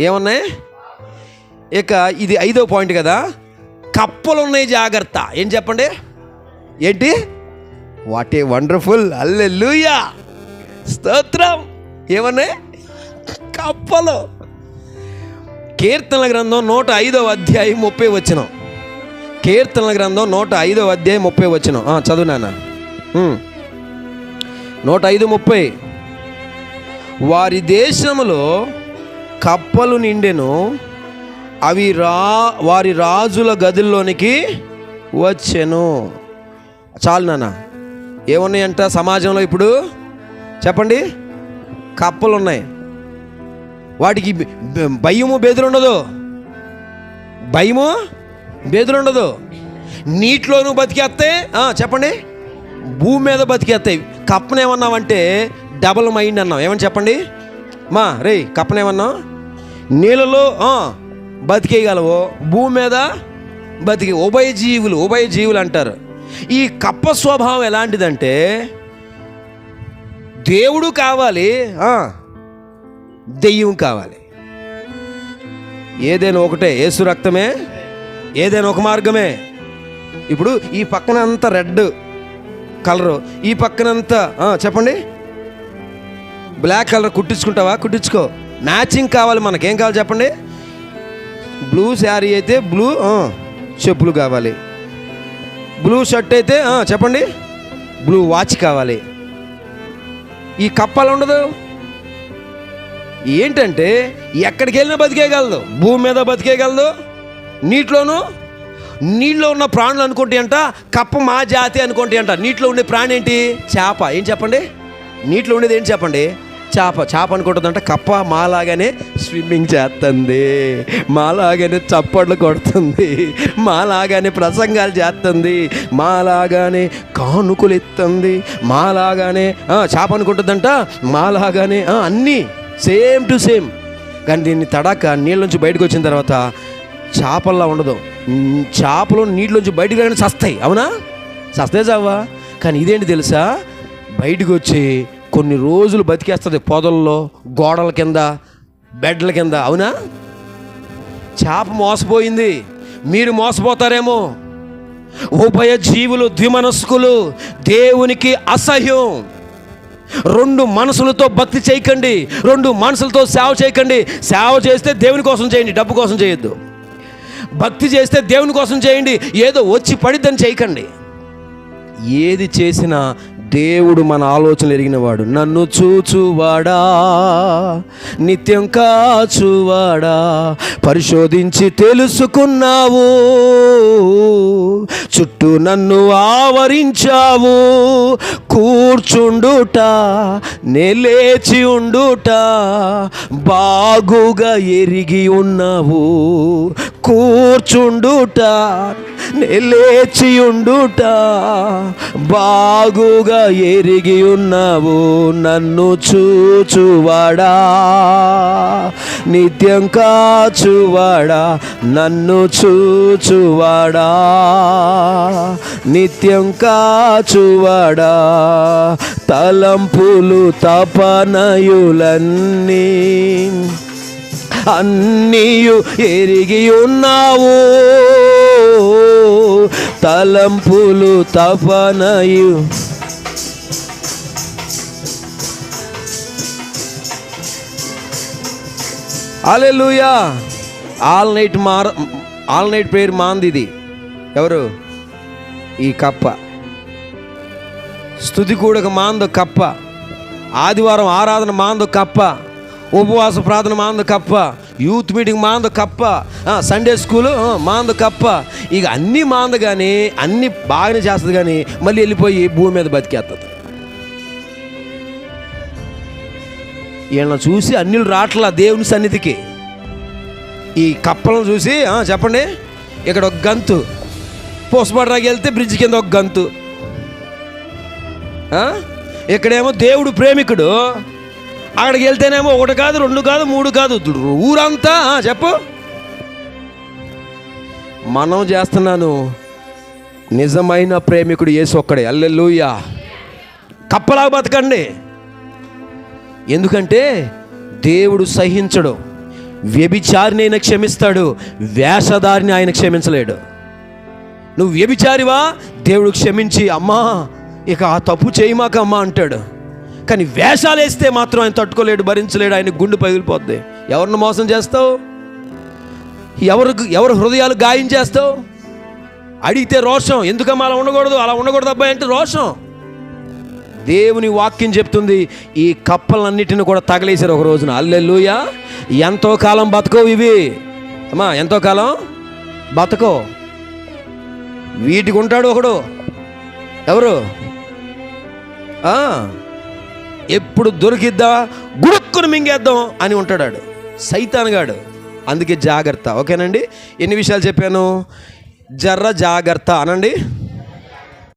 ఏమున్నాయి? ఇక ఇది ఐదో పాయింట్ కదా. కప్పలు ఉన్నాయి జాగ్రత్త. ఏం చెప్పండి? ఏంటి? వాట్ ఏ వండర్ఫుల్ అల్లెలుయా స్తోత్రం. ఏమన్నాయి? కప్పలు. కీర్తనల గ్రంథం నూట ఐదవ అధ్యాయం ముప్పై వచ్చిన కీర్తనల గ్రంథం నూట ఐదవ అధ్యాయం ముప్పై వచ్చిన చదువు నాన్న. నూట ఐదు ముప్పై. వారి దేశంలో కప్పలు నిండెను అవి రా వారి రాజుల గదుల్లోనికి వచ్చెను. చాలు నాన్న ఏమున్నాయంట సమాజంలో ఇప్పుడు? చెప్పండి. కప్పలు ఉన్నాయి వాటికి భయము బెదురుండదు. భయము బెదురుండదు. నీటిలోనూ బతికేస్తే చెప్పండి. భూమి మీద బతికేస్తాయి. కప్పనేమన్నామంటే డబల్ మైండ్ అన్నాం ఏమని చెప్పండి? మా రే కప్పనేమన్నాం నీళ్ళలో బతికేయగలవు? భూమి మీద బతికి ఉభయ జీవులు ఉభయ జీవులు అంటారు. ఈ కప్ప స్వభావం ఎలాంటిదంటే దేవుడు కావాలి దెయ్యం కావాలి. ఏదైనా ఒకటే ఏసు రక్తమే ఏదైనా ఒక మార్గమే. ఇప్పుడు ఈ పక్కన అంత రెడ్ కలరు ఈ పక్కనంతా చెప్పండి. బ్లాక్ కలర్ కుట్టించుకుంటావా? కుట్టించుకో. మ్యాచింగ్ కావాలి మనకేం కావాలి చెప్పండి? బ్లూ శారీ అయితే బ్లూ చెప్పులు కావాలి. బ్లూ షర్ట్ అయితే చెప్పండి? బ్లూ వాచ్ కావాలి. ఈ కప్పలు ఉండదు. ఏంటంటే ఎక్కడికి వెళ్ళినా బతికేయగలదు. భూమి మీద బతికేయగలదు. నీటిలోనూ నీళ్ళలో ఉన్న ప్రాణులు అనుకుంటే అంట కప్ప మా జాతి అనుకుంటే అంట. నీటిలో ఉండే ప్రాణి ఏంటి? చేప. ఏం చెప్పండి? నీటిలో ఉండేది ఏంటి చెప్పండి? చేప చేప అనుకుంటుందంట కప్ప మాలాగానే స్విమ్మింగ్ చేస్తుంది మాలాగానే చప్పట్లు కొడుతుంది మాలాగానే ప్రసంగాలు చేస్తుంది మాలాగానే కానుకలు ఎత్తుంది మాలాగానే చేప అనుకుంటుందంట మాలాగానే అన్నీ సేమ్ టు సేమ్. కానీ దీన్ని తడాక నీళ్ళ నుంచి బయటకు వచ్చిన తర్వాత చేపల్లా ఉండదు. చేపలు నీటిలోంచి బయటకు రాగానే చస్తాయి అవునా? చస్తే చావా కానీ ఇదేంటి తెలుసా? బయటకు వచ్చి కొన్ని రోజులు బతికేస్తుంది పొదల్లో గోడల కింద బెడ్ల కింద. అవునా? చేప మోసపోయింది. మీరు మోసపోతారేమో. ఉభయ జీవులు ద్విమనస్కులు దేవునికి అసహ్యం. రెండు మనసులతో భక్తి చేయకండి. రెండు మనసులతో సేవ చేయకండి. సేవ చేస్తే దేవుని కోసం చేయండి డబ్బు కోసం చేయొద్దు. భక్తి చేస్తే దేవుని కోసం చేయండి. ఏదో వచ్చి పడిద్దని చేయకండి. ఏది చేసినా దేవుడు మన ఆలోచనలు ఎరిగినవాడు. నన్ను చూచువాడా నిత్యం కాచువాడా పరిశోధించి తెలుసుకున్నావు చుట్టూ నన్ను ఆవరించావు కూర్చుండుట నెలేచి ఉండుట బాగుగా ఎరిగి ఉన్నావు కూర్చుండుట. లేచియుండుట బాగుగా ఎరిగి ఉన్నావు నన్ను చూచువాడా. నిత్యం కాచువాడా నన్ను చూచువాడా. నిత్యం కాచువాడా తలంపులు తపనయులన్నీ అన్నీయు ఎరిగి ఉన్నావు తలంపులు తపనయు. అలెలుయా ఆల్ నైట్ మార్ ఆల్ నైట్ ప్రేయర్ మాంది ఇది. ఎవరు? ఈ కప్ప. స్థుతి కూడక మాందో కప్ప. ఆదివారం ఆరాధన మాందో కప్ప. ఉపవాస ప్రార్థన మాంద కప్ప యూత్ మీటింగ్ మాంద కప్ప సండే స్కూలు మాంద కప్ప. ఇక అన్నీ మాంద కానీ అన్నీ బాగానే చేస్తుంది కానీ మళ్ళీ వెళ్ళిపోయి భూమి మీద బతికేస్తుంది వీళ్ళని చూసి అన్నిలు రావట్లా దేవుని సన్నిధికి. ఈ కప్పలను చూసి చెప్పండి. ఇక్కడ ఒక గంతు. పోస్పడ్రాకి వెళ్తే బ్రిడ్జ్ కింద ఒక గంతు. ఇక్కడేమో దేవుడు ప్రేమికుడు. అక్కడికి వెళ్తేనేమో ఒకటి కాదు రెండు కాదు మూడు కాదు. ఊరంతా చెప్పు. మనం చేస్తున్నాను నిజమైన ప్రేమికుడు వేసి ఒక్కడే. అల్లెల్లుయ్యా కప్పలా బతకండి. ఎందుకంటే దేవుడు సహించడు. వ్యభిచారిని ఆయన క్షమిస్తాడు. వేషధారిని ఆయన క్షమించలేడు. నువ్వు వ్యభిచారివా? దేవుడు క్షమించి అమ్మా ఇక ఆ తప్పు చేయమాక అమ్మా అంటాడు. కానీ వేషాలు వేస్తే మాత్రం ఆయన తట్టుకోలేడు భరించలేడు ఆయన గుండు పగిలిపోద్ది. ఎవరిని మోసం చేస్తావు? ఎవరు ఎవరు హృదయాలు గాయం చేస్తావు? అడిగితే రోషం ఎందుకమ్మా అలా ఉండకూడదు? అలా ఉండకూడదు అబ్బాయి అంటే రోషం. దేవుని వాక్యం చెప్తుంది ఈ కప్పలన్నిటిని కూడా తగలేశారు ఒక రోజున. అల్లెల్లుయా ఎంతో కాలం బతకవు ఇవి. అమ్మా ఎంతో కాలం బతకో. వీటికి ఉంటాడు ఒకడు. ఎవరు? ఆ, ఎప్పుడు దొరికిద్దా? గుడుక్కుని మింగేద్దాం అని ఉంటాడాడు. సైతానగాడు అందుకే జాగ్రత్త. ఓకేనండి? ఎన్ని విషయాలు చెప్పాను? జర్ర జాగ్రత్త. అనండి?